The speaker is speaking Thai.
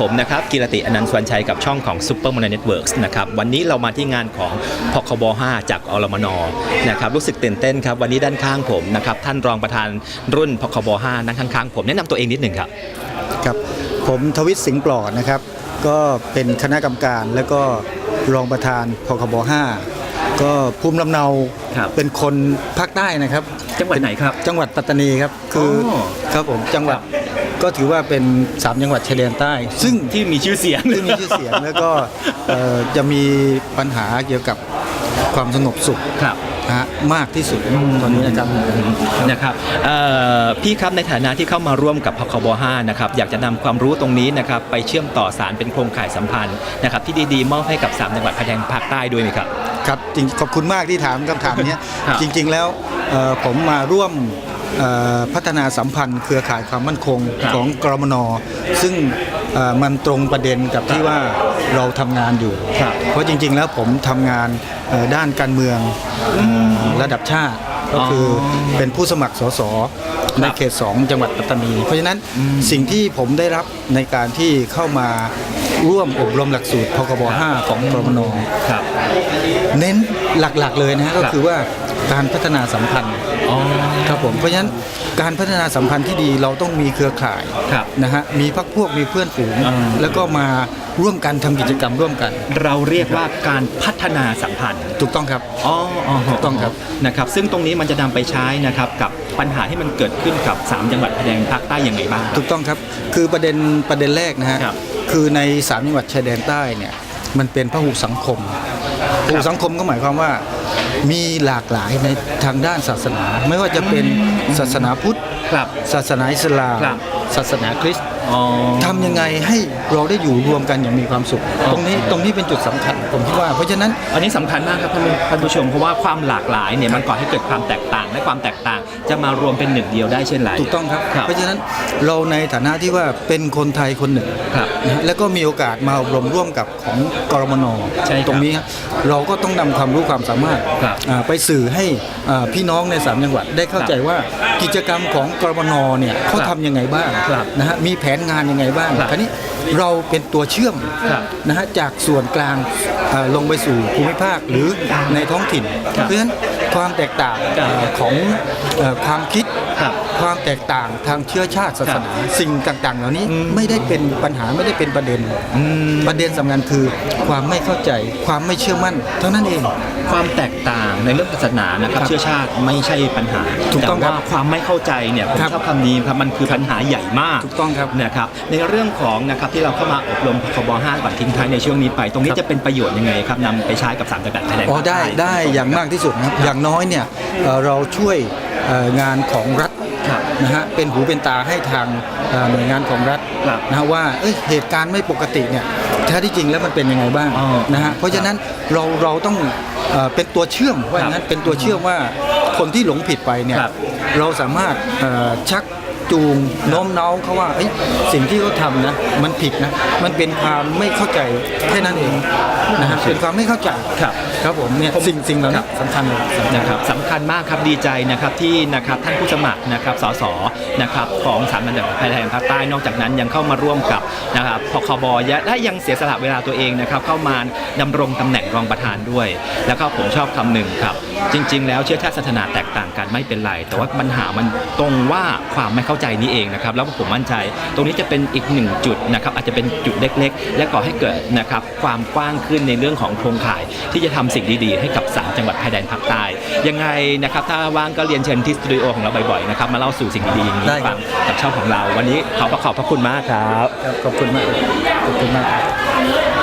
ผมนะครับกิรติอนันต์สวนชัยกับช่องของ Super m o n e Networks นะครับวันนี้เรามาที่งานของพคบ 5 จากอรมนนะครับรู้สึกตื่นเต้นครับวันนี้ด้านข้างผมนะครับท่านรองประธานรุ่นพคบ 5 นั่งข้างๆผมแนะนำตัวเองนิดหนึ่งครับครับผมทวิตสิงห์ปลอดนะครับ ก็เป็นคณะกรรมการและก็รองประธานพคบ 5 ก็ภูมิลำเนาครับเป็นคนภาคใต้นะครับ จังหวัดไหนครับ จังหวัดปัตตานีครับคือออครับผมจังหวัด ก็ถือว่าเป็น 3 จังหวัดชายแดนใต้ ซึ่งที่มีชื่อเสียงซึ่งมีชื่อเสียงแล้วก็เอ่อจะมีปัญหาเกี่ยวกับความสงบสุขครับ นะฮะมากที่สุดตอนนี้นะครับ นะครับเอ่อพี่ครับในฐานะที่เข้ามาร่วมกับพคบ5นะครับอยากจะนำความรู้ตรงนี้นะครับไปเชื่อมต่อสารเป็นโครงข่ายสัมพันธ์นะครับที่ดีๆ มอบให้กับ 3 จังหวัดภายในภาคใต้ด้วยไหมครับ ครับจริงขอบคุณมากที่ถามคำถามเนี้ยครับจริง ๆ แล้วเอ่อผมมาร่วมเอ่อ พัฒนาสัมพันธ์เครือข่ายความมั่นคงครับของกรมนซึ่งเอ่อมันตรงประเด็นกับที่ว่าเราทำงานอยู่ครับเพราะจริง ๆ แล้วผมทำงานเอ่อด้านการเมืองเอ่อระดับชาติก็คืออเป็นผู้สมัครสสในเขต 2 จังหวัดปัตตานี เพราะฉะนั้นสิ่งที่ผมได้รับในการที่เข้ามาร่วมอบรมหลักสูตรพกบ5ของกรมนครับเน้นหลักๆเลยนะฮะก็ครับคือว่า การพัฒนาสัมพันธ์อ๋อครับผมเพราะฉะนั้นการพัฒนาสัมพันธ์ที่ดีเราต้องมีเครือข่ายครับนะฮะมีพักพวกมีเพื่อนฝูงอ่าแล้วก็มาร่วมกันทำกิจกรรมร่วมกัน เราเรียกว่าการพัฒนาสัมพันธ์ถูกต้องครับอ๋ออ๋อถูกต้องครับนะครับซึ่งตรงนี้มันจะนำไปใช้นะครับกับปัญหาที่มันเกิดขึ้นกับ 3 จังหวัดภายในภาคใต้อย่างไรบ้างถูกต้องครับคือประเด็นประเด็นแรกนะฮะครับคือในสามจังหวัดชายแดนใต้เนี่ยมันเป็นพหุสังคมพหุสังคมก็หมายความว่า มีหลากหลายในทางด้านศาสนา ไม่ว่าจะเป็นศาสนาพุทธครับศาสนาอิสลามครับ ศาสนาคริสต์อ๋อทำยังไงให้เราได้อยู่รวมกันอย่างมีความสุขอ๋อตรงนี้ตรงนี้เป็นจุดสำคัญผมคิดว่าเพราะฉะนั้นอันนี้สำคัญมากครับท่านผู้ท่านผู้ชมเพราะว่าความหลากหลายเนี่ยมันก่อให้เกิดความแตกต่างและความแตกต่าง จะมารวมเป็นหนึ่งเดียวได้เช่นไรถูกต้องครับครับเพราะฉะนั้นเราในฐานะที่ว่าเป็นคนไทยคนหนึ่งครับนะฮะแล้วก็มีโอกาสมาอบรมร่วมกับของกรมนใช่ครับตรงนี้ครับเราก็ต้องนำความรู้ความสามารถครับอ่าไปสื่อให้อ่าพี่น้องในสามจังหวัดได้เข้าใจว่ากิจกรรมของกรมนเนี่ยเขาครับทำยังไงบ้างครับนะฮะมีแผนงานยังไงบ้างครับคราวนี้เราเป็นตัวเชื่อมครับนะฮะจากส่วนกลางเอ่อลงไปสู่ภูมิภาคหรือในท้องถิ่น ครับเพราะฉะนั้นความแตกต่างครับ เอ่อของเอ่อความคิด ครับความแตกต่างทางเชื้อชาติศาสนา สิ่งต่างๆ เหล่านี้อืมไม่ได้เป็นปัญหาไม่ได้เป็นประเด็นอืมประเด็นสำคัญคือความไม่เข้าใจความไม่เชื่อมั่น เท่านั้นเองความแตกต่างในเรื่องศาสนานะครับครับเชื้อชาติไม่ใช่ปัญหาถูกต้องแต่ครับว่าความไม่เข้าใจเนี่ยผมครับชอบคำนี้ครับมันคือปัญหาใหญ่มากถูกต้องครับนะครับในเรื่องของนะครับที่เราเข้ามาอบรมพคบ5ก่อนทิ้งท้ายในช่วงนี้ไป ตรงนี้ครับจะเป็นประโยชน์ยังไงครับนำไปใช้กับสามจังหวัดภายในอ๋อภาคได้ใต้ได้อย่างมากที่สุดนะครับอย่างน้อยเนี่ยเอ่อเราช่วยเอ่องานของรัฐครับ นะฮะเป็นหูเป็นตาให้ทางเอ่อหน่วยงานของรัฐครับนะฮะว่าเอ้ยเหตุการณ์ไม่ปกติเนี่ยแท้ที่จริงแล้วมันเป็นยังไงบ้างอ๋อนะฮะเพราะฉะนั้นเราเราต้องเอ่อเป็นตัวเชื่อมว่าอย่างนั้นเป็นตัวเชื่อมว่าคนที่หลงผิดไปเนี่ยครับเราสามารถเอ่อชัก จูงโน้มน้าวเขาว่าเอ้ยสิ่งที่เขาทำนะมันผิดนะมันเป็นความไม่เข้าใจแค่นั้นเองนะฮะเป็นความไม่เข้าใจครับครับผมเนี่ยสิ่งสิ่งเหล่าครันี้บสำคัญเลยสำคัญนะครับสำคัญมากครับดีใจนะครับที่นะครับท่านผู้สมัครนะครับสสนะครับของสามจังหวัดภายในภาคใต้นอกจากนั้นยังเข้ามาร่วมกับนะครับพคบและยังเสียสละเวลาตัวเองนะครับเข้ามาดำรงตำแหน่งรองประธานด้วย แล้วก็ผมชอบคำหนึ่งครับ จริง ๆ แล้วเชื้อชาติศาสนาแตกต่างกันไม่เป็นไร แต่ว่าปัญหามันตรงว่าความไม่เข้าใจนี้เองนะครับแล้วผมมั่นใจ ตรงนี้จะเป็นอีกหนึ่งจุดนะครับอาจจะเป็นจุดเล็ก ๆ และก่อให้เกิดนะครับความกว้างขึ้นในเรื่องของโครงข่าย ที่จะทำสิ่งดีๆ ให้กับสามจังหวัดภายในภาคใต้ยังไงนะครับถ้าว่างก็เรียนเชิญที่สตูดิโอของเราบ่อยๆนะครับมาเล่าสู่สิ่งดีๆอย่างนี้ได้ให้ครัฟับงกับช่องของเรา วันนี้ขอขอบพระคุณมากครับครับขอบคุณมากขอบคุณมาก